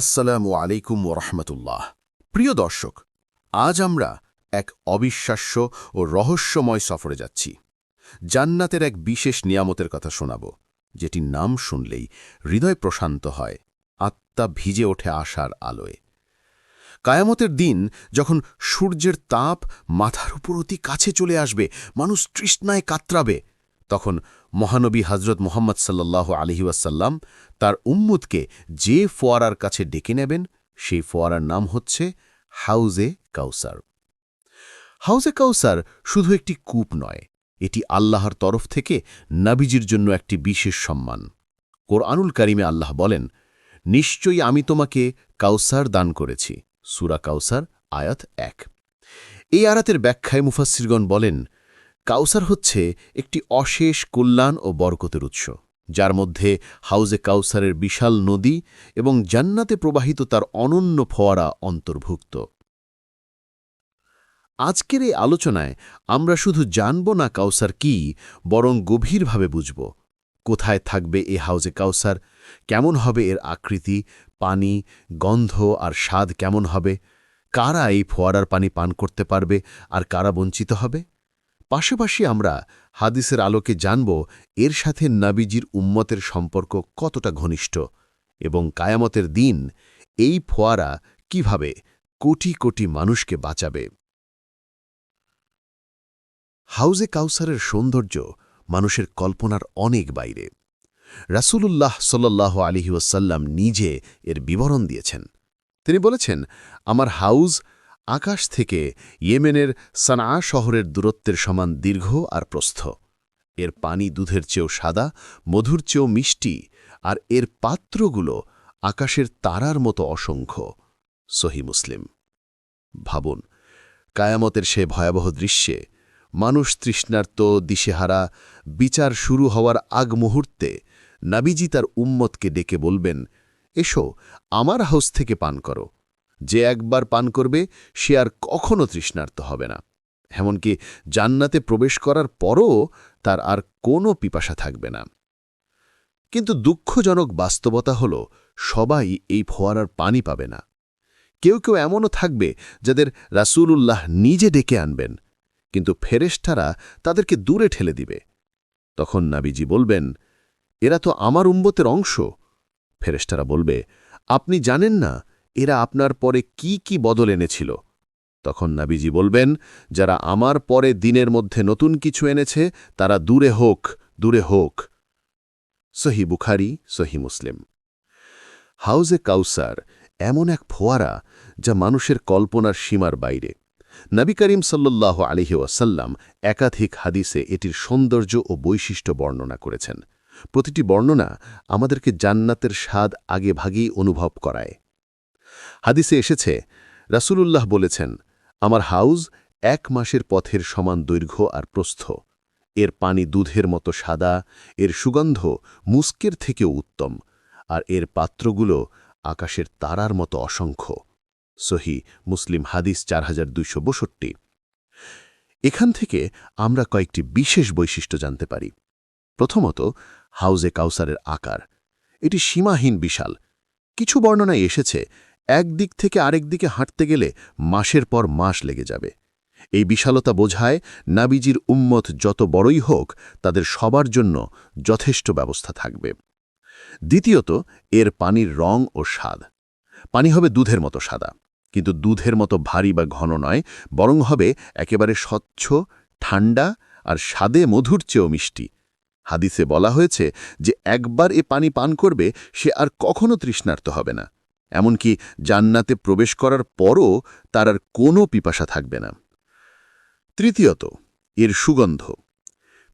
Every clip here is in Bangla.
আসসালামু আলাইকুম ওরহমতুল্লাহ প্রিয় দর্শক, আজ আমরা এক অবিশ্বাস্য ও রহস্যময় সফরে যাচ্ছি। জান্নাতের এক বিশেষ নিয়ামতের কথা শোনাব, যেটির নাম শুনলেই হৃদয় প্রশান্ত হয়, আত্মা ভিজে ওঠে আশার আলোয়। কায়ামতের দিন যখন সূর্যের তাপ মাথার উপর অতি কাছে চলে আসবে, মানুষ তৃষ্ণায় কাতরাবে তখন মহানবী হজরত মোহাম্মদ সাল্লাহ আলহিউসাল্লাম তার উম্মুদকে যে ফোয়ারার কাছে ডেকে নেবেন, সেই ফোয়ারার নাম হচ্ছে হাউজে কাউসার। হাউজে কাউসার শুধু একটি কূপ নয়, এটি আল্লাহর তরফ থেকে নাবিজির জন্য একটি বিশেষ সম্মান। কোরআনুল কারিমে আল্লাহ বলেন, নিশ্চয়ই আমি তোমাকে কাউসার দান করেছি। সুরা কাউসার আয়াত এক। এই আয়াতের ব্যাখ্যায় মুফাসিরগণ বলেন কাউসার হচ্ছে একটি অশেষ কল্যাণ ও বরকতের উৎস, যার মধ্যে হাউজে কাউসারের বিশাল নদী এবং জান্নাতে প্রবাহিত তার অনন্য ফোয়ারা অন্তর্ভুক্ত। আজকের এই আলোচনায় আমরা শুধু জানব না কাউসার কি, বরং গভীরভাবে বুঝব, কোথায় থাকবে এ হাউজে কাউসার, কেমন হবে এর আকৃতি, পানি, গন্ধ আর স্বাদ কেমন হবে, কারা এই ফোয়ারার পানি পান করতে পারবে আর কারা বঞ্চিত হবে? পাশাপাশি আমরা হাদিসের আলোকে জানব এর সাথে নাবিজির উম্মতের সম্পর্ক কতটা ঘনিষ্ঠ এবং কায়ামতের দিন এই ফোয়ারা কীভাবে কোটি কোটি মানুষকে বাঁচাবে। হাউজে কাউসারের সৌন্দর্য মানুষের কল্পনার অনেক বাইরে। রাসূলুল্লাহ সাল্লাহ আলিহি ওয়াসাল্লাম নিজে এর বিবরণ দিয়েছেন। তিনি বলেছেন, আমার হাউজ আকাশ থেকে ইয়েমেনের সানা শহরের দূরত্বের সমান দীর্ঘ আর প্রস্থ। এর পানি দুধের চেয়েও সাদা, মধুর চেয়েও মিষ্টি, আর এর পাত্রগুলো আকাশের তারার মতো অসংখ্য। সহি মুসলিম। ভাবুন, কায়ামতের সে ভয়াবহ দৃশ্যে মানুষ তৃষ্ণার্ত দিশেহারা বিচার শুরু হওয়ার আগ মুহূর্তে নাবিজি তার উম্মতকে ডেকে বলবেন, এসো, আমার হাউস থেকে পান করো। যে একবার পান করবে, সে আর কখনো তৃষ্ণার্ত হবে না। এমনকি জান্নাতে প্রবেশ করার পরও তার আর কোনো পিপাসা থাকবে না। কিন্তু দুঃখজনক বাস্তবতা হল, সবাই এই ফোয়ারার পানি পাবে না। কেউ কেউ এমনও থাকবে যাদের রাসূলুল্লাহ নিজে ডেকে আনবেন, কিন্তু ফেরেশতারা তাদেরকে দূরে ঠেলে দিবে। তখন নাবিজি বলবেন, এরা তো আমার উম্বতের অংশ। ফেরেশতারা বলবে, আপনি জানেন না এরা আপনার পরে কি কি বদল এনেছিল? তখন নাবিজি বলবেন, যারা আমার পরে দিনের মধ্যে নতুন কিছু এনেছে, তারা দূরে হোক দূরে হোক। সহি বুখারি, সহি মুসলিম। হাউজে কাউসার এমন এক ফোয়ারা যা মানুষের কল্পনার সীমার বাইরে। নবী করিম সাল্লাহ আলিহি ওয়াসাল্লাম একাধিক হাদিসে এটির সৌন্দর্য ও বৈশিষ্ট্য বর্ণনা করেছেন। প্রতিটি বর্ণনা আমাদেরকে জান্নাতের স্বাদ আগে ভাগেই অনুভব করায়। হাদিসে এসেছে, রাসূলুল্লাহ বলেছেন, আমার হাউজ এক মাসের পথের সমান দৈর্ঘ্য আর প্রস্থ। এর পানি দুধের মতো সাদা, এর সুগন্ধ মুস্কের থেকেও উত্তম, আর এর পাত্রগুলো আকাশের তারার মতো অসংখ্য। সহি মুসলিম হাদিস চার এখান থেকে আমরা কয়েকটি বিশেষ বৈশিষ্ট্য জানতে পারি। প্রথমত, হাউজে কাউসারের আকার। এটি সীমাহীন বিশাল। কিছু বর্ণনায় এসেছে এক দিক থেকে আরেক দিকে হাঁটতে গেলে মাসের পর মাস লেগে যাবে। এই বিশালতা বোঝায় নাবিজির উম্মত যত বড়ই হোক, তাদের সবার জন্য যথেষ্ট ব্যবস্থা থাকবে। দ্বিতীয়ত, এর পানির রং ও স্বাদ। পানি হবে দুধের মতো সাদা, কিন্তু দুধের মতো ভারী বা ঘন নয়, বরং হবে একেবারে স্বচ্ছ, ঠান্ডা আর স্বাদে মধুর চেয়েও মিষ্টি। হাদিসে বলা হয়েছে যে, একবার এ পানি পান করবে, সে আর কখনো তৃষ্ণার্ত হবে না। এমনকি জান্নাতে প্রবেশ করার পরও তার আর কোনো পিপাসা থাকবে না। তৃতীয়ত, এর সুগন্ধ।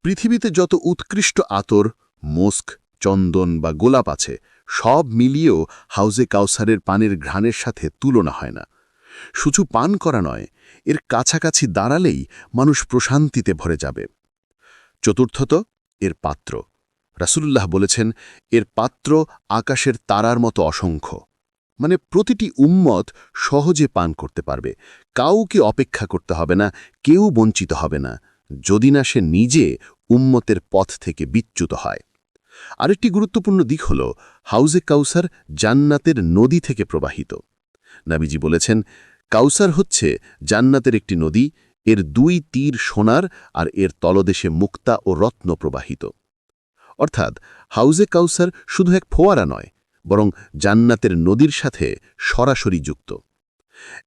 পৃথিবীতে যত উৎকৃষ্ট আতর, মোস্ক, চন্দন বা গোলাপ আছে, সব মিলিয়েও হাউজে কাউসারের পানের ঘ্রাণের সাথে তুলনা হয় না। শুধু পান করা নয়, এর কাছাকাছি দাঁড়ালেই মানুষ প্রশান্তিতে ভরে যাবে। চতুর্থত, এর পাত্র। রাসুল্লাহ বলেছেন, এর পাত্র আকাশের তারার মতো অসংখ্য। মানে প্রতিটি উম্মত সহজে পান করতে পারবে। কাউকে অপেক্ষা করতে হবে না, কেউ বঞ্চিত হবে না, যদি না সে নিজে উম্মতের পথ থেকে বিচ্যুত হয়। আরেকটি গুরুত্বপূর্ণ দিক হল, হাউজে কাউসার জান্নাতের নদী থেকে প্রবাহিত। নাবিজি বলেছেন, কাউসার হচ্ছে জান্নাতের একটি নদী, এর দুই তীর সোনার আর এর তলদেশে মুক্তা ও রত্ন প্রবাহিত। অর্থাৎ, হাউজে কাউসার শুধু এক ফোয়ারা নয় বরং জান্নাতের নদীর সাথে সরাসরি যুক্ত।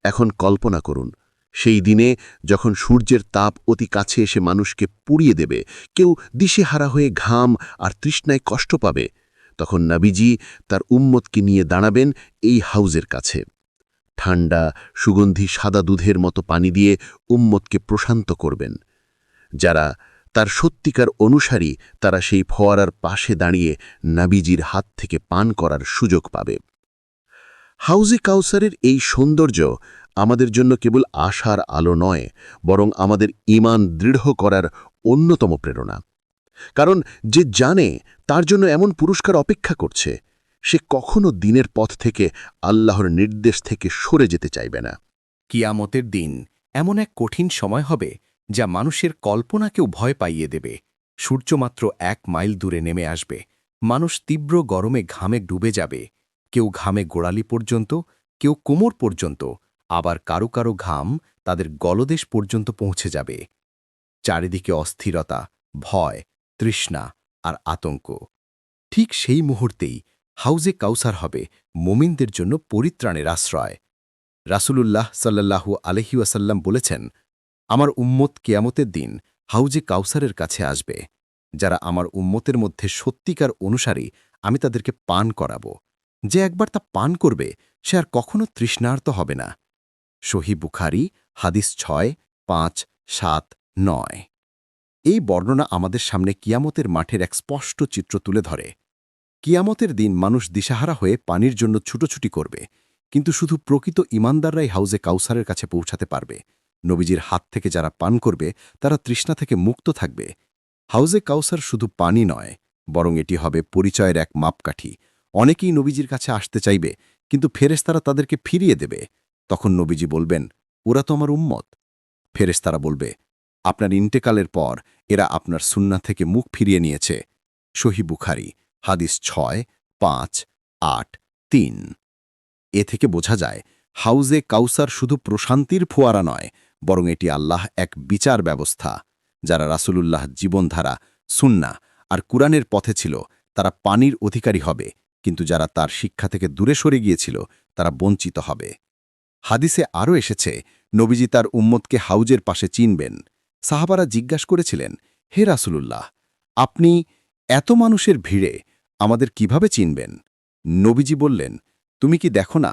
এখন কল্পনা করুন, সেই দিনে যখন সূর্যের তাপ অতি কাছে এসে মানুষকে পুড়িয়ে দেবে, কেউ দিশেহারা হয়ে ঘাম আর তৃষ্ণায় কষ্ট পাবে, তখন নাবিজি তার উম্মতকে নিয়ে দাঁড়াবেন এই হাউজের কাছে। ঠান্ডা, সুগন্ধি সাদা দুধের মতো পানি দিয়ে উম্মতকে প্রশান্ত করবেন। যারা তার সত্যিকার অনুসারী তারা সেই ফোয়ারার পাশে দাঁড়িয়ে নাবিজির হাত থেকে পান করার সুযোগ পাবে। হাউজি কাউসারের এই সৌন্দর্য আমাদের জন্য কেবল আশার আলো নয়, বরং আমাদের ইমান দৃঢ় করার অন্যতম প্রেরণা। কারণ যে জানে তার জন্য এমন পুরস্কার অপেক্ষা করছে, সে কখনো দিনের পথ থেকে আল্লাহর নির্দেশ থেকে সরে যেতে চাইবে না। কিয়ামতের দিন এমন এক কঠিন সময় হবে যা মানুষের কল্পনাকেও ভয় পাইয়ে দেবে। সূর্য মাত্র এক মাইল দূরে নেমে আসবে। মানুষ তীব্র গরমে ঘামে ডুবে যাবে। কেউ ঘামে গোড়ালি পর্যন্ত, কেউ কোমর পর্যন্ত, আবার কারও কারও ঘাম তাদের গলদেশ পর্যন্ত পৌঁছে যাবে। চারিদিকে অস্থিরতা, ভয়, তৃষ্ণা আর আতঙ্ক। ঠিক সেই মুহূর্তেই হাউজে কাউসার হবে, মোমিনদের জন্য পরিত্রাণের আশ্রয়। রাসুলুল্লাহ সাল্লাল্লাহু আলহি ওয়াসাল্লাম বলেছেন আমার উম্মত কেয়ামতের দিন হাউজে কাউসারের কাছে আসবে। যারা আমার উম্মতের মধ্যে সত্যিকার অনুসারী, আমি তাদেরকে পান করাব। যে একবার তা পান করবে, সে আর কখনো তৃষ্ণার্ত হবে না। সহি বুখারি, হাদিস ছয়, পাঁচ, সাত, নয়। এই বর্ণনা আমাদের সামনে কিয়ামতের মাঠের এক স্পষ্ট চিত্র তুলে ধরে। কিয়ামতের দিন মানুষ দিশাহারা হয়ে পানির জন্য ছুটোছুটি করবে, কিন্তু শুধু প্রকৃত ইমানদাররাই হাউজে কাউসারের কাছে পৌঁছাতে পারবে। নবীজির হাত থেকে যারা পান করবে, তারা তৃষ্ণা থেকে মুক্ত থাকবে। হাউজে কাউসার শুধু পানি নয়, বরং এটি হবে পরিচয়ের এক মাপকাঠি। অনেকেই নবীজির কাছে আসতে চাইবে, কিন্তু ফেরেশতারা তাদেরকে ফিরিয়ে দেবে। তখন নবীজি বলবেন, ওরা তো আমার উম্মত। ফেরেশতারা বলবে, আপনার ইন্টেকালের পর এরা আপনার সুন্না থেকে মুখ ফিরিয়ে নিয়েছে। সহি বুখারি, হাদিস ছয়, পাঁচ, আট, তিন। এ থেকে বোঝা যায়, হাউজে কাউসার শুধু প্রশান্তির ফোয়ারা নয় বরং এটি আল্লাহ এক বিচার ব্যবস্থা, যারা রাসূলুল্লাহ জীবনধারা, সুন্না আর কুরআনের পথে ছিল, তারা পানির অধিকারী হবে, কিন্তু যারা তার শিক্ষা থেকে দূরে সরে গিয়েছিল, তারা বঞ্চিত হবে। হাদিসে আরও এসেছে, নবীজি তার উম্মতকে হাউজের পাশে চিনবেন। সাহাবারা জিজ্ঞাসা করেছিলেন, হে রাসূলুল্লাহ, আপনি এত মানুষের ভিড়ে আমাদের কীভাবে চিনবেন? নবীজি বললেন, তুমি কি দেখো না,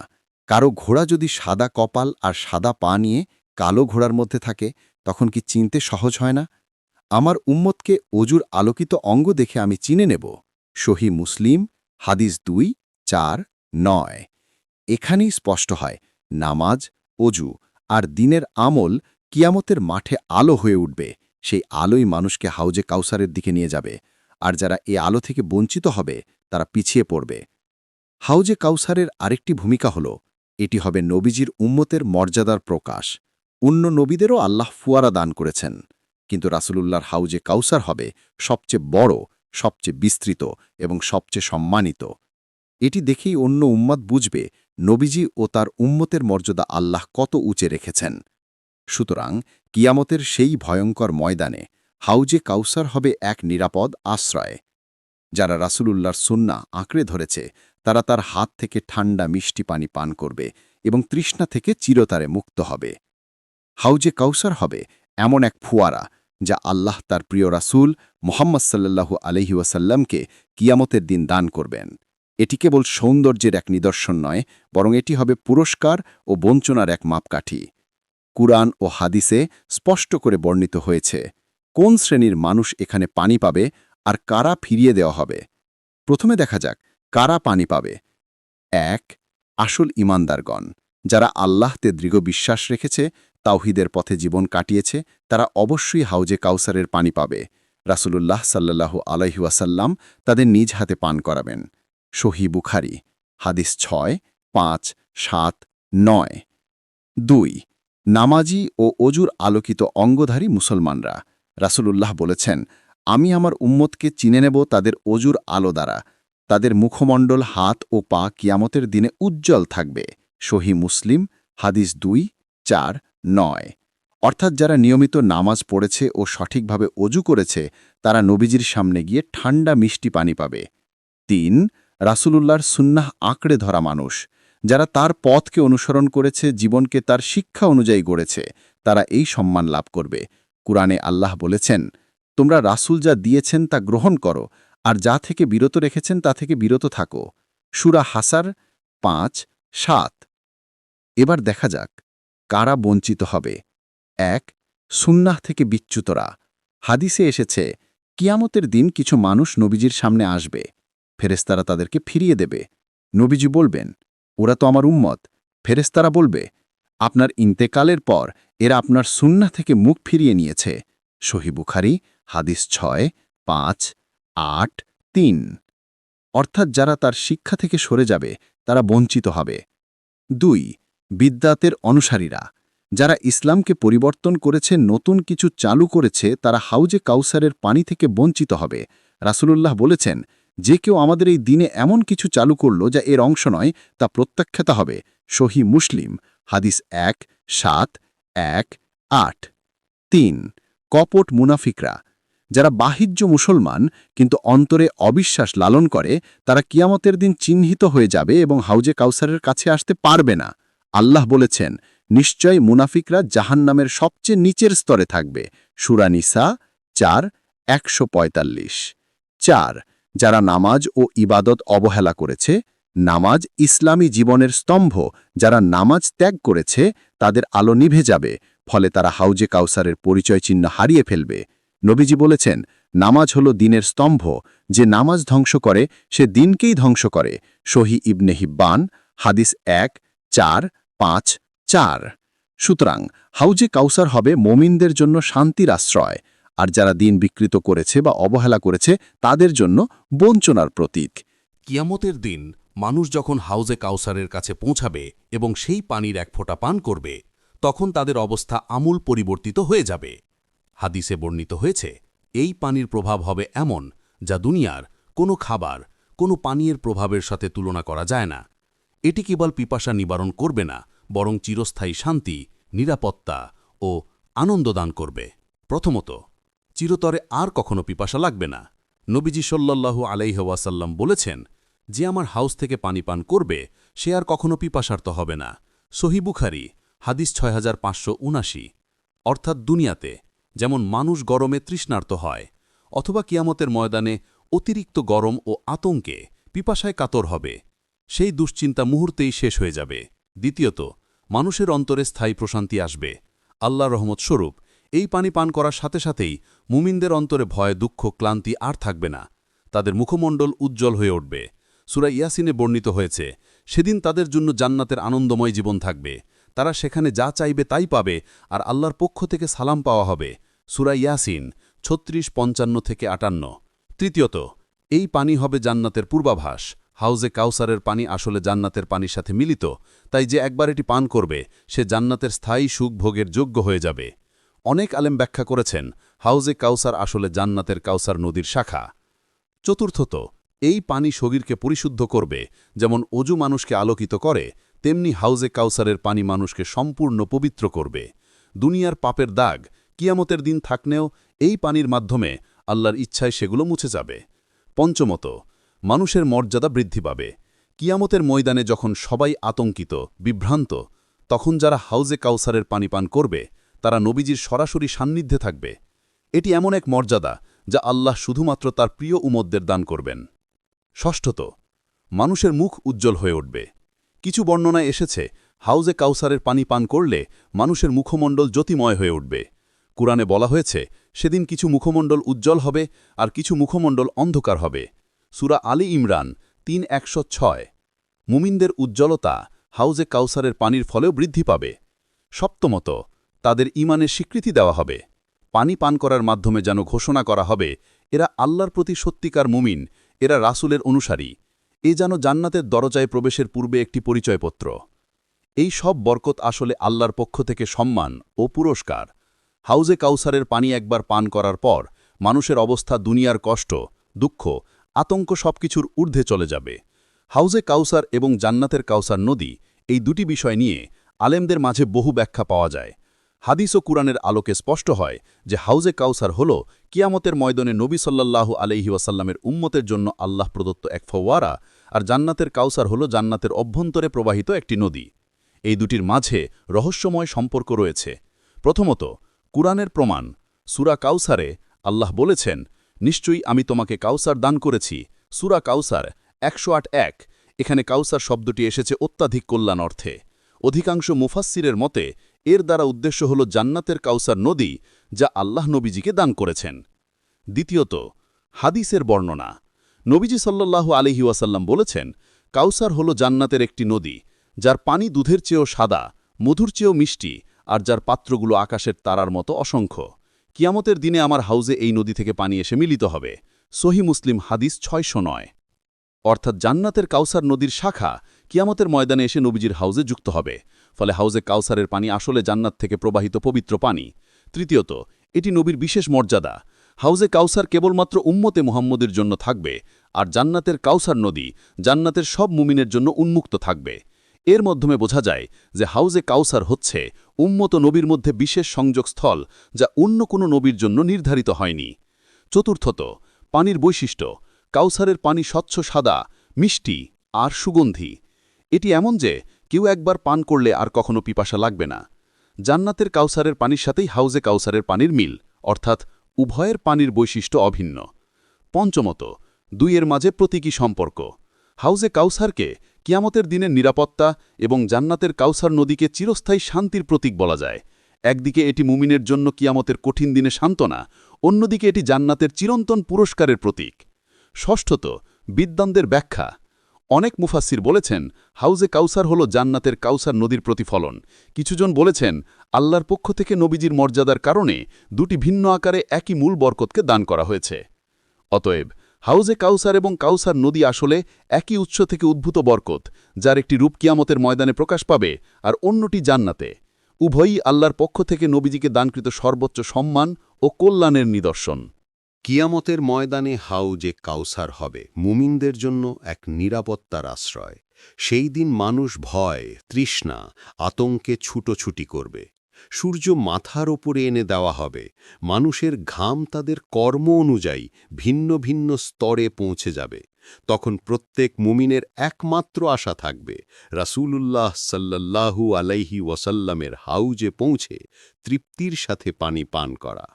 কারও ঘোড়া যদি সাদা কপাল আর সাদা পা নিয়ে কালো ঘোড়ার মধ্যে থাকে, তখন কি চিনতে সহজ হয় না? আমার উম্মতকে অজুর আলোকিত অঙ্গ দেখে আমি চিনে নেব। সহি মুসলিম, হাদিস দুই, চার, নয়। এখানেই স্পষ্ট হয়, নামাজ, অজু আর দিনের আমল কিয়ামতের মাঠে আলো হয়ে উঠবে। সেই আলোই মানুষকে হাউজে কাউসারের দিকে নিয়ে যাবে। আর যারা এ আলো থেকে বঞ্চিত হবে, তারা পিছিয়ে পড়বে। হাউজে কাউসারের আরেকটি ভূমিকা হল, এটি হবে নবীজির উম্মতের মর্যাদার প্রকাশ। অন্য নবীদেরও আল্লাহ ফুয়ারা দান করেছেন। কিন্তু রাসূলুল্লাহর হাউজে কাউসার হবে সবচেয়ে বড়, সবচেয়ে বিস্তৃত এবং সবচেয়ে সম্মানিত। এটি দেখেই অন্য উম্মত বুঝবে নবীজি ও তার উম্মতের মর্যাদা আল্লাহ কত উঁচে রেখেছেন। সুতরাং কিয়ামতের সেই ভয়ঙ্কর ময়দানে হাউজে কাউসার হবে এক নিরাপদ আশ্রয়। যারা রাসূলুল্লাহর সুন্না আঁকড়ে ধরেছে, তারা তার হাত থেকে ঠান্ডা মিষ্টি পানি পান করবে এবং তৃষ্ণা থেকে চিরতারে মুক্ত হবে। হাউজে কাউসার হবে এমন এক ফুয়ারা, যা আল্লাহ তার প্রিয় রাসূল মোহাম্মদ সাল্লাল্লাহু আলহি ওয়াসাল্লামকে কিয়ামতের দিন দান করবেন। এটি কেবল সৌন্দর্যের এক নিদর্শন নয়, বরং এটি হবে পুরস্কার ও বঞ্চনার এক মাপকাঠি। কুরআন ও হাদিসে স্পষ্ট করে বর্ণিত হয়েছে, কোন শ্রেণির মানুষ এখানে পানি পাবে আর কারা ফিরিয়ে দেওয়া হবে? প্রথমে দেখা যাক, কারা পানি পাবে? এক, আসল ইমানদারগণ, যারা আল্লাহতে দৃঢ় বিশ্বাস রেখেছে তাওহিদের পথে জীবন কাটিয়েছে, তারা অবশ্যই হাউজে কাউসারের পানি পাবে। রাসূলুল্লাহ সাল্লাল্লাহু আলহিউসাল্লাম তাদের নিজ হাতে পান করাবেন। সহি বুখারি, হাদিস ছয়, পাঁচ, সাত, নয়। দুই, নামাজি ও অজুর আলোকিত অঙ্গধারী মুসলমানরা। রাসূলুল্লাহ বলেছেন, আমি আমার উম্মতকে চিনে নেব তাদের অজুর আলো দ্বারা। তাদের মুখমণ্ডল, হাত ও পা কিয়ামতের দিনে উজ্জ্বল থাকবে। সহি মুসলিম, হাদিস দুই চার, নয়। অর্থাৎ যারা নিয়মিত নামাজ পড়েছে ও সঠিকভাবে অজু করেছে, তারা নবীজির সামনে গিয়ে ঠান্ডা মিষ্টি পানি পাবে। তিন, রাসূলুল্লাহর সুন্নাহ আঁকড়ে ধরা মানুষ। যারা তার পথকে অনুসরণ করেছে, জীবনকে তার শিক্ষা অনুযায়ী গড়েছে, তারা এই সম্মান লাভ করবে। কুরআনে আল্লাহ বলেছেন, তোমরা রাসূল যা দিয়েছেন তা গ্রহণ করো, আর যা থেকে বিরত রেখেছেন তা থেকে বিরত থাকো। সুরা হাসার পাঁচ, সাত। এবার দেখা যাক। কারা বঞ্চিত হবে? এক, সুন্নাহ থেকে বিচ্যুতরা। হাদিসে এসেছে, কিয়ামতের দিন কিছু মানুষ নবীজির সামনে আসবে। ফেরেস্তারা তাদেরকে ফিরিয়ে দেবে। নবীজি বলবেন, ওরা তো আমার উম্মত। ফেরেস্তারা বলবে, আপনার ইন্তেকালের পর এরা আপনার সুন্নাহ থেকে মুখ ফিরিয়ে নিয়েছে। সহি বুখারি, হাদিস ছয়, পাঁচ, আট, তিন। অর্থাৎ যারা তার শিক্ষা থেকে সরে যাবে, তারা বঞ্চিত হবে। দুই বিদ্যাতের অনুসারীরা। যারা ইসলামকে পরিবর্তন করেছে, নতুন কিছু চালু করেছে, তারা হাউজে কাউসারের পানি থেকে বঞ্চিত হবে। রাসূলুল্লাহ বলেছেন, যে কেউ আমাদের এই দিনে এমন কিছু চালু করল যা এর অংশ নয়, তা প্রত্যাখ্যাত হবে। সহি মুসলিম, হাদিস এক, সাত, এক, আট। তিন, কপট মুনাফিকরা। যারা বাহিজ্য মুসলমান, কিন্তু অন্তরে অবিশ্বাস লালন করে, তারা কিয়ামতের দিন চিহ্নিত হয়ে যাবে এবং হাউজে কাউসারের কাছে আসতে পারবে না। আল্লাহ বলেছেন, নিশ্চয় মুনাফিকরা জাহান্নামের সবচেয়ে নিচের স্তরে থাকবে। সুরানিসা চার, একশো পঁয়তাল্লিশ। চার, যারা নামাজ ও ইবাদত অবহেলা করেছে, নামাজ ইসলামী জীবনের স্তম্ভ, যারা নামাজ ত্যাগ করেছে, তাদের আলো নিভে যাবে, ফলে তারা হাউজে কাউসারের পরিচয় চিহ্ন হারিয়ে ফেলবে। নবীজি বলেছেন, নামাজ হল দিনের স্তম্ভ, যে নামাজ ধ্বংস করে, সে দিনকেই ধ্বংস করে। সহি ইবনে হিব্বান, হাদিস এক, চার পাঁচ, চার। সুতরাং হাউজে কাউসার হবে মোমিনদের জন্য শান্তির আশ্রয়, আর যারা দিন বিকৃত করেছে বা অবহেলা করেছে, তাদের জন্য বঞ্চনার প্রতীক। কিয়ামতের দিন মানুষ যখন হাউজে কাউসারের কাছে পৌঁছাবে এবং সেই পানির এক ফোঁটা পান করবে, তখন তাদের অবস্থা আমূল পরিবর্তিত হয়ে যাবে। হাদিসে বর্ণিত হয়েছে, এই পানির প্রভাব হবে এমন যা দুনিয়ার কোনো খাবার, কোনো পানীয়ের প্রভাবের সাথে তুলনা করা যায় না। এটি কেবল পিপাসা নিবারণ করবে না বরং চিরস্থায়ী শান্তি, নিরাপত্তা ও আনন্দ দান করবে। প্রথমত, চিরতরে আর কখনো পিপাসা লাগবে না। নবীজি সাল্লাল্লাহু আলাইহওয়াসাল্লাম বলেছেন, যে আমার হাউস থেকে পানি পান করবে, সে আর কখনো পিপাসার্ত হবে না। সহি বুখারি, হাদিস ছয় অর্থাৎ দুনিয়াতে যেমন মানুষ গরমে তৃষ্ণার্ত হয়, অথবা কিয়ামতের ময়দানে অতিরিক্ত গরম ও আতঙ্কে পিপাসায় কাতর হবে, সেই দুশ্চিন্তা মুহূর্তেই শেষ হয়ে যাবে। দ্বিতীয়ত মানুষের অন্তরে স্থায়ী প্রশান্তি আসবে। আল্লাহ রহমত স্বরূপ, এই পানি পান করার সাথে সাথেই মুমিনদের অন্তরে ভয়, দুঃখ, ক্লান্তি আর থাকবে না। তাদের মুখমণ্ডল উজ্জ্বল হয়ে উঠবে। সুরা ইয়াসিনে বর্ণিত হয়েছে, সেদিন তাদের জন্য জান্নাতের আনন্দময় জীবন থাকবে। তারা সেখানে যা চাইবে তাই পাবে আর আল্লাহর পক্ষ থেকে সালাম পাওয়া হবে। সুরা ইয়াসিন ছত্রিশ পঞ্চান্ন থেকে আটান্ন। তৃতীয়ত, এই পানি হবে জান্নাতের পূর্বাভাস। হাউজে কাউসারের পানি আসলে জান্নাতের পানির সাথে মিলিত, তাই যে একবার এটি পান করবে, সে জান্নাতের স্থায়ী সুখ ভোগের যোগ্য হয়ে যাবে। অনেক আলেম ব্যাখ্যা করেছেন, হাউজে কাউসার আসলে জান্নাতের কাউসার নদীর শাখা। চতুর্থত, এই পানি শরীরকে পরিশুদ্ধ করবে, যেমন অজু মানুষকে আলোকিত করে, তেমনি হাউজে কাউসারের পানি মানুষকে সম্পূর্ণ পবিত্র করবে। দুনিয়ার পাপের দাগ, কিয়ামতের দিন থাকলেও এই পানির মাধ্যমে আল্লাহর ইচ্ছায় সেগুলো মুছে যাবে। পঞ্চমত মানুষের মর্যাদা বৃদ্ধি পাবে। কিয়ামতের ময়দানে যখন সবাই আতঙ্কিত, বিভ্রান্ত, তখন যারা হাউজে কাউসারের পানি পান করবে, তারা নবীজির সরাসরি সান্নিধ্যে থাকবে। এটি এমন এক মর্যাদা যা আল্লাহ শুধুমাত্র তার প্রিয় উমদ্দের দান করবেন। ষষ্ঠত, মানুষের মুখ উজ্জ্বল হয়ে উঠবে। কিছু বর্ণনায় এসেছে, হাউজে কাউসারের পানি পান করলে মানুষের মুখমণ্ডল জ্যোতিময় হয়ে উঠবে। কুরআনে বলা হয়েছে, সেদিন কিছু মুখমণ্ডল উজ্জ্বল হবে আর কিছু মুখমণ্ডল অন্ধকার হবে। সুরা আলী ইমরান, তিন একশো ছয়। মুমিনদের উজ্জ্বলতা হাউজে কাউসারের পানির ফলেও বৃদ্ধি পাবে। সপ্তমত, তাদের ইমানের স্বীকৃতি দেওয়া হবে। পানি পান করার মাধ্যমে যেন ঘোষণা করা হবে, এরা আল্লাহর প্রতি সত্যিকার মুমিন, এরা রাসুলের অনুসারী। এ যেন জান্নাতের দরজায় প্রবেশের পূর্বে একটি পরিচয়পত্র। এই সব বরকত আসলে আল্লাহর পক্ষ থেকে সম্মান ও পুরস্কার। হাউজে কাউসারের পানি একবার পান করার পর মানুষের অবস্থা, দুনিয়ার কষ্ট, দুঃখ আতঙ্ক সবকিছুর ঊর্ধ্বে চলে যাবে। হাউজে কাউসার এবং জান্নাতের কাউসার নদী এই দুটি বিষয় নিয়ে আলেমদের মাঝে বহু ব্যাখ্যা পাওয়া যায়। হাদিস ও কুরআনের আলোকে স্পষ্ট হয় যে হাউজে কাউসার হল কিয়ামতের ময়দানে নবী সাল্লাল্লাহু আলহি ওয়াসাল্লামের উম্মতের জন্য আল্লাহ প্রদত্ত এক ফওয়ারা আর জান্নাতের কাউসার হল জান্নাতের অভ্যন্তরে প্রবাহিত একটি নদী। এই দুটির মাঝে রহস্যময় সম্পর্ক রয়েছে। প্রথমত, কুরআনের প্রমাণ, সুরা কাউসারে আল্লাহ বলেছেন নিশ্চয়ই আমি তোমাকে কাউসার দান করেছি। সুরা কাউসার একশো এক। এখানে কাউসার শব্দটি এসেছে অত্যাধিক কল্যাণ অর্থে। অধিকাংশ মুফাসসিরের মতে, এর দ্বারা উদ্দেশ্য হল জান্নাতের কাউসার নদী যা আল্লাহ নবীজিকে দান করেছেন। দ্বিতীয়ত, হাদিসের বর্ণনা। নবীজি সাল্লাল্লাহু আলহি ওয়াসাল্লাম বলেছেন, কাউসার হল জান্নাতের একটি নদী, যার পানি দুধের চেয়েও সাদা, মধুর চেয়েও মিষ্টি, আর যার পাত্রগুলো আকাশের তারার মতো অসংখ্য। কিয়ামতের দিনে আমার হাউজে এই নদী থেকে পানি এসে মিলিত হবে। সহি মুসলিম হাদিস ছয়শো নয়। অর্থাৎ জান্নাতের কাউসার নদীর শাখা কিয়ামতের ময়দানে এসে নবীজির হাউজে যুক্ত হবে। ফলে হাউজে কাউসারের পানি আসলে জান্নাত থেকে প্রবাহিত পবিত্র পানি। তৃতীয়ত, এটি নবীর বিশেষ মর্যাদা। হাউজে কাউসার কেবলমাত্র উম্মতে মুহাম্মদের জন্য থাকবে, আর জান্নাতের কাউসার নদী জান্নাতের সব মুমিনের জন্য উন্মুক্ত থাকবে। এর মাধ্যমে বোঝা যায় যে হাউজে কাউসার হচ্ছে উম্মত নবীর মধ্যে বিশেষ সংযোগস্থল যা অন্য কোনো নবীর জন্য নির্ধারিত হয়নি। চতুর্থত, পানির বৈশিষ্ট্য, কাউসারের পানি স্বচ্ছ, সাদা, মিষ্টি আর সুগন্ধি। এটি এমন যে কেউ একবার পান করলে আর কখনো পিপাসা লাগবে না। জান্নাতের কাউসারের পানির সাথেই হাউজে কাউসারের পানির মিল, অর্থাৎ উভয়ের পানির বৈশিষ্ট্য অভিন্ন। পঞ্চমত, দুইয়ের মাঝে প্রতীকী সম্পর্ক। হাউজে কাউসারকে কিয়ামতের দিনের নিরাপত্তা এবং জান্নাতের কাউসার নদীকে চিরস্থায়ী শান্তির প্রতীক বলা যায়। একদিকে এটি মুমিনের জন্য কিয়ামতের কঠিন দিনে সান্ত্বনা, অন্যদিকে এটি জান্নাতের চিরন্তন পুরস্কারের প্রতীক। ষষ্ঠত, বিদ্বানদের ব্যাখ্যা। অনেক মুফাসির বলেছেন, হাউজে কাউসার হল জান্নাতের কাউসার নদীর প্রতিফলন। কিছুজন বলেছেন, আল্লাহর পক্ষ থেকে নবীজির মর্যাদার কারণে দুটি ভিন্ন আকারে একই মূল বরকতকে দান করা হয়েছে। অতএব হাউজে কাউসার এবং কাউসার নদী আসলে একই উৎস থেকে উদ্ভূত বরকত, যার একটি রূপ কিয়ামতের ময়দানে প্রকাশ পাবে আর অন্যটি জান্নাতে। উভয়ই আল্লাহর পক্ষ থেকে নবীজিকে দানকৃত সর্বোচ্চ সম্মান ও কল্যাণের নিদর্শন। কিয়ামতের ময়দানে হাউজে কাউসার হবে মুমিনদের জন্য এক নিরাপত্তার আশ্রয়। সেই দিন মানুষ ভয়, তৃষ্ণা, আতঙ্কে ছুটোছুটি করবে। সূর্য মাথার ওপরে এনে দেওয়া হবে। মানুষের ঘাম তাদের কর্ম অনুযায়ী ভিন্ন ভিন্ন স্তরে পৌঁছে যাবে। তখন প্রত্যেক মুমিনের একমাত্র আশা থাকবে, রাসূলুল্লাহ সাল্লাল্লাহু আলাইহি ওয়াসাল্লামের হাউজে পৌঁছে তৃপ্তির সাথে পানি পান করা।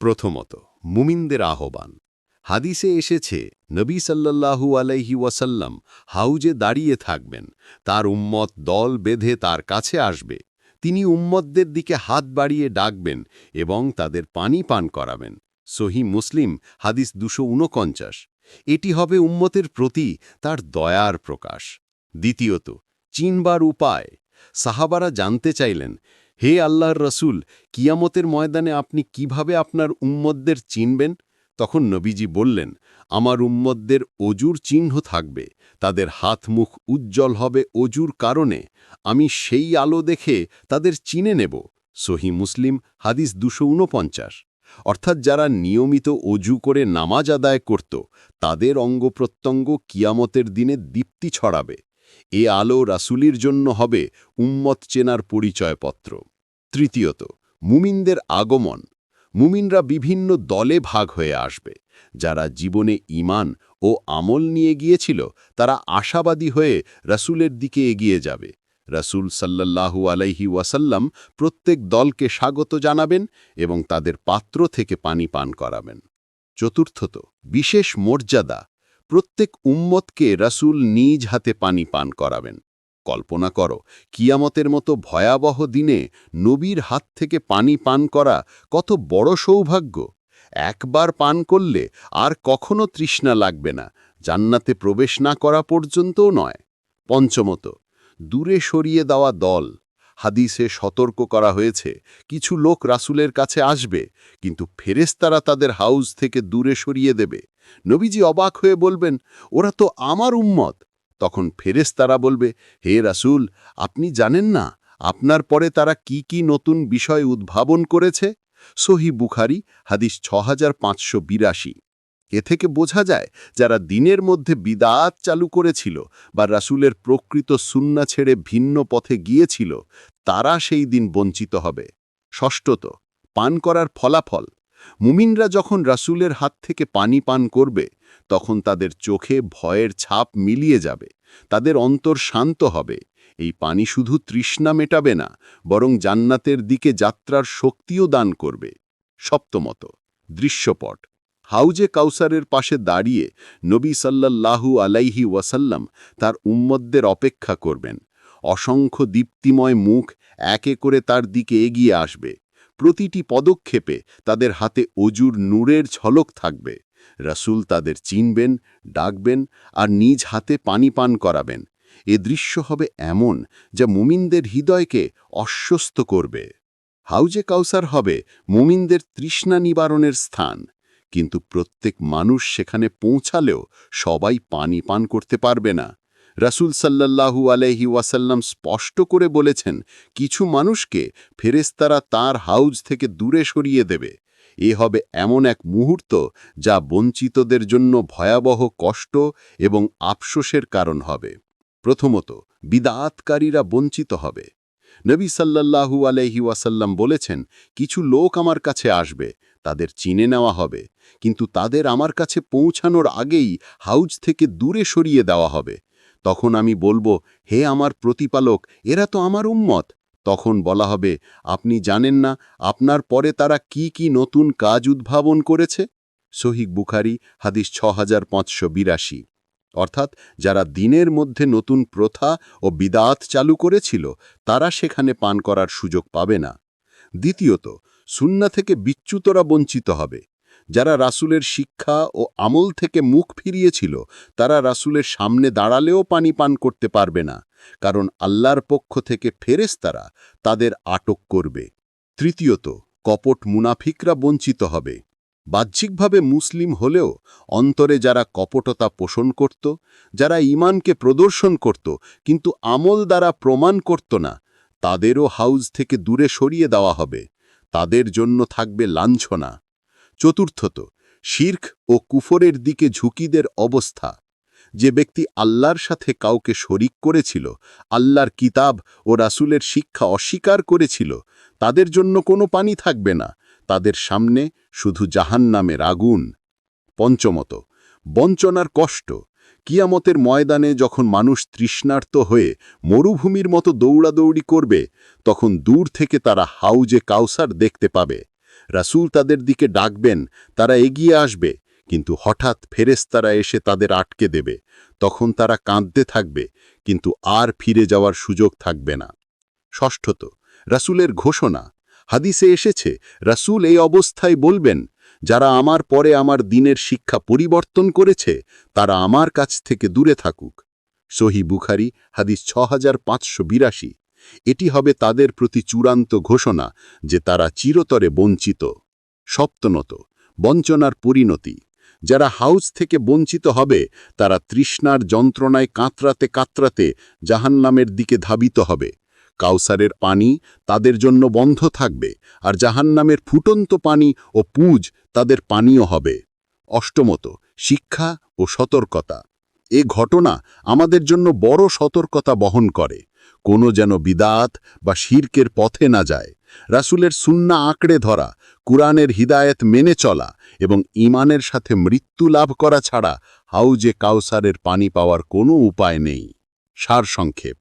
প্রথমত, মুমিনদের আহ্বান। হাদিসে এসেছে, নবী সাল্লাল্লাহু আলাইহি ওয়াসাল্লাম হাউজে দাঁড়িয়ে থাকবেন, তার উম্মত দল বেঁধে তার কাছে আসবে। তিনি উম্মতদের দিকে হাত বাড়িয়ে ডাকবেন এবং তাদের পানি পান করাবেন। সহি মুসলিম, হাদিস দুশো এটি হবে উম্মতের প্রতি তার দয়ার প্রকাশ। দ্বিতীয়ত, চিনবার উপায়। সাহাবারা জানতে চাইলেন, হে আল্লাহর রসুল, কিয়ামতের ময়দানে আপনি কীভাবে আপনার উম্মতদের চিনবেন? তখন নবীজি বললেন, আমার উম্মদদের অজুর চিহ্ন থাকবে, তাদের হাত মুখ উজ্জ্বল হবে অজুর কারণে, আমি সেই আলো দেখে তাদের চিনে নেব। সহি মুসলিম, হাদিস দুশো অর্থাৎ যারা নিয়মিত অজু করে নামাজ আদায় করত, তাদের অঙ্গপ্রত্যঙ্গ কিয়ামতের দিনে দীপ্তি ছড়াবে। এ আলো রাসুলির জন্য হবে উম্মত চেনার পরিচয়পত্র। তৃতীয়ত, মুমিনদের আগমন। মুমিনরা বিভিন্ন দলে ভাগ হয়ে আসবে। যারা জীবনে ইমান ও আমল নিয়ে গিয়েছিল, তারা আশাবাদী হয়ে রাসূলের দিকে এগিয়ে যাবে। রাসূল সাল্লাল্লাহু আলাইহি ওয়াসাল্লাম প্রত্যেক দলকে স্বাগত জানাবেন এবং তাদের পাত্র থেকে পানি পান করাবেন। চতুর্থত, বিশেষ মর্যাদা, প্রত্যেক উম্মতকে রাসূল নিজ হাতে পানি পান করাবেন। কল্পনা করো, কিয়ামতের মতো ভয়াবহ দিনে নবীর হাত থেকে পানি পান করা কত বড় সৌভাগ্য। একবার পান করলে আর কখনো তৃষ্ণা লাগবে না, জান্নাতে প্রবেশ না করা পর্যন্তও নয়। পঞ্চমত, দূরে সরিয়ে দেওয়া দল। হাদিসে সতর্ক করা হয়েছে, কিছু লোক রাসুলের কাছে আসবে, কিন্তু ফেরেস্তারা তাদের হাউস থেকে দূরে সরিয়ে দেবে। নবীজি অবাক হয়ে বলবেন, ওরা তো আমার উম্মত তখন ফেরেস্তারা বলবে, হে রাসূল, আপনি জানেন না আপনার পরে তারা কি কি নতুন বিষয় উদ্ভাবন করেছে? সহি বুখারি, হাদিস ছ এ থেকে বোঝা যায়, যারা দিনের মধ্যে বিদাত চালু করেছিল বা রাসূলের প্রকৃত সুন্না ছেড়ে ভিন্ন পথে গিয়েছিল, তারা সেই দিন বঞ্চিত হবে। ষষ্ঠত, পান করার ফলাফল। মুমিনরা যখন রাসূলের হাত থেকে পানি পান করবে, তখন তাদের চোখে ভয়ের ছাপ মিলিয়ে যাবে, তাদের অন্তর শান্ত হবে। এই পানি শুধু তৃষ্ণা মেটাবে না, বরং জান্নাতের দিকে যাত্রার শক্তিও দান করবে। সপ্তমত, দৃশ্যপট। হাউজে কাউসারের পাশে দাঁড়িয়ে নবী সাল্লাল্লাহু আলাইহি ওয়াসাল্লাম তার উম্মদদের অপেক্ষা করবেন। অসংখ্য দীপ্তিময় মুখ একে করে তার দিকে এগিয়ে আসবে। প্রতিটি পদক্ষেপে তাদের হাতে অজুর নূরের ঝলক থাকবে। রাসূল তাদের চিনবেন, ডাকবেন আর নিজ হাতে পানি পান করাবেন। এ দৃশ্য হবে এমন যা মুমিনদের হৃদয়কে অস্বস্ত করবে। হাউজে কাউসার হবে মুমিনদের তৃষ্ণা নিবারণের স্থান। কিন্তু প্রত্যেক মানুষ সেখানে পৌঁছালেও সবাই পানি পান করতে পারবে না। রাসূল সাল্লাল্লাহু আলাইহি ওয়াসাল্লাম স্পষ্ট করে বলেছেন, কিছু মানুষকে ফেরেস্তারা তার হাউজ থেকে দূরে সরিয়ে দেবে। এ হবে এমন এক মুহূর্ত যা বঞ্চিতদের জন্য ভয়াবহ কষ্ট এবং আফসোসের কারণ হবে। প্রথমত, বিদাতকারীরা বঞ্চিত হবে। নবী সাল্লাল্লাহু আলাইহি ওয়াসাল্লাম বলেছেন, কিছু লোক আমার কাছে আসবে, তাদের চিনে নেওয়া হবে, কিন্তু তাদের আমার কাছে পৌঁছানোর আগেই হাউজ থেকে দূরে সরিয়ে দেওয়া হবে। তখন আমি বলব, হে আমার প্রতিপালক, এরা তো আমার উম্মত। তখন বলা হবে, আপনি জানেন না, আপনার পরে তারা কি কি নতুন কাজ উদ্ভাবন করেছে? সহিক বুখারি, হাদিস ছ অর্থাৎ, যারা দিনের মধ্যে নতুন প্রথা ও বিদাত চালু করেছিল, তারা সেখানে পান করার সুযোগ পাবে না। দ্বিতীয়ত, সুন্না থেকে বিচ্যুতরা বঞ্চিত হবে। যারা রাসূলের শিক্ষা ও আমল থেকে মুখ ফিরিয়েছিল, তারা রাসুলের সামনে দাঁড়ালেও পানি পান করতে পারবে না, কারণ আল্লাহর পক্ষ থেকে ফেরেশতারা তাদের আটক করবে। তৃতীয়ত, কপট মুনাফিকরা বঞ্চিত হবে। বাহ্যিকভাবে মুসলিম হলেও অন্তরে যারা কপটতা পোষণ করত, যারা ঈমানকে প্রদর্শন করত, কিন্তু আমল দ্বারা প্রমাণ করত না, তাদেরও হাউজ থেকে দূরে সরিয়ে দেওয়া হবে। তাদের জন্য থাকবে লাঞ্ছনা। চতুর্থত, শির্ক ও কুফরের দিকে ঝুঁকিদের অবস্থা। যে ব্যক্তি আল্লাহর সাথে কাউকে শরিক করেছিল, আল্লাহর কিতাব ও রাসুলের শিক্ষা অস্বীকার করেছিল, তাদের জন্য কোনো পানি থাকবে না। তাদের সামনে শুধু জাহান্নামের আগুন। পঞ্চমত, বঞ্চনার কষ্ট। কিয়ামতের ময়দানে যখন মানুষ তৃষ্ণার্ত হয়ে মরুভূমির মতো দৌড়াদৌড়ি করবে, তখন দূর থেকে তারা হাউজে কাউসার দেখতে পাবে। রাসূল তাদের দিকে ডাকবেন, তারা এগিয়ে আসবে। কিন্তু হঠাৎ ফেরেশতারা এসে তাদের আটকে দেবে। তখন তারা কাঁদতে থাকবে, কিন্তু আর ফিরে যাওয়ার সুযোগ থাকবে না। ষষ্ঠত, রাসূলের ঘোষণা। হাদিসে এসেছে, রাসূল এই অবস্থায় বলবেন, যারা আমার পরে আমার দিনের শিক্ষা পরিবর্তন করেছে, তারা আমার কাছ থেকে দূরে থাকুক। সহি বুখারি, হাদিস ছ এটি হবে তাদের প্রতি চূড়ান্ত ঘোষণা যে তারা চিরতরে বঞ্চিত, সপ্তনত, বঞ্চনার পরিণতি। যারা হাউস থেকে বঞ্চিত হবে, তারা তৃষ্ণার যন্ত্রণায় কাঁতরাতে কাতরাতে জাহান্নামের দিকে ধাবিত হবে। কাউসারের পানি তাদের জন্য বন্ধ থাকবে আর জাহান্নামের ফুটন্ত পানি ও পুজ তাদের পানীয় হবে। অষ্টমত, শিক্ষা ও সতর্কতা। এ ঘটনা আমাদের জন্য বড় সতর্কতা বহন করে। কোনো যেন বিদাত বা শির্কের পথে না যায়। রাসূলের সুন্না আঁকড়ে ধরা, কুরআনের হিদায়েত মেনে চলা এবং ঈমানের সাথে মৃত্যু লাভ করা ছাড়া হাউজে কাউসারের পানি পাওয়ার কোনো উপায় নেই। সারসংক্ষেপ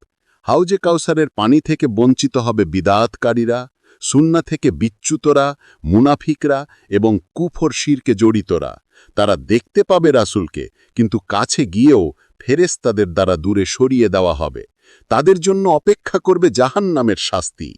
হাউজে কাউসারের পানি থেকে বঞ্চিত হবে বিদাতকারীরা, সুন্না থেকে বিচ্যুতরা, মুনাফিকরা এবং কুফর শিরকে জড়িতরা। তারা দেখতে পাবে রাসূলকে, কিন্তু কাছে গিয়েও ফেরেশতাদের দ্বারা দূরে সরিয়ে দেওয়া হবে। তাদের জন্য অপেক্ষা করবে জাহান নামের শাস্তি।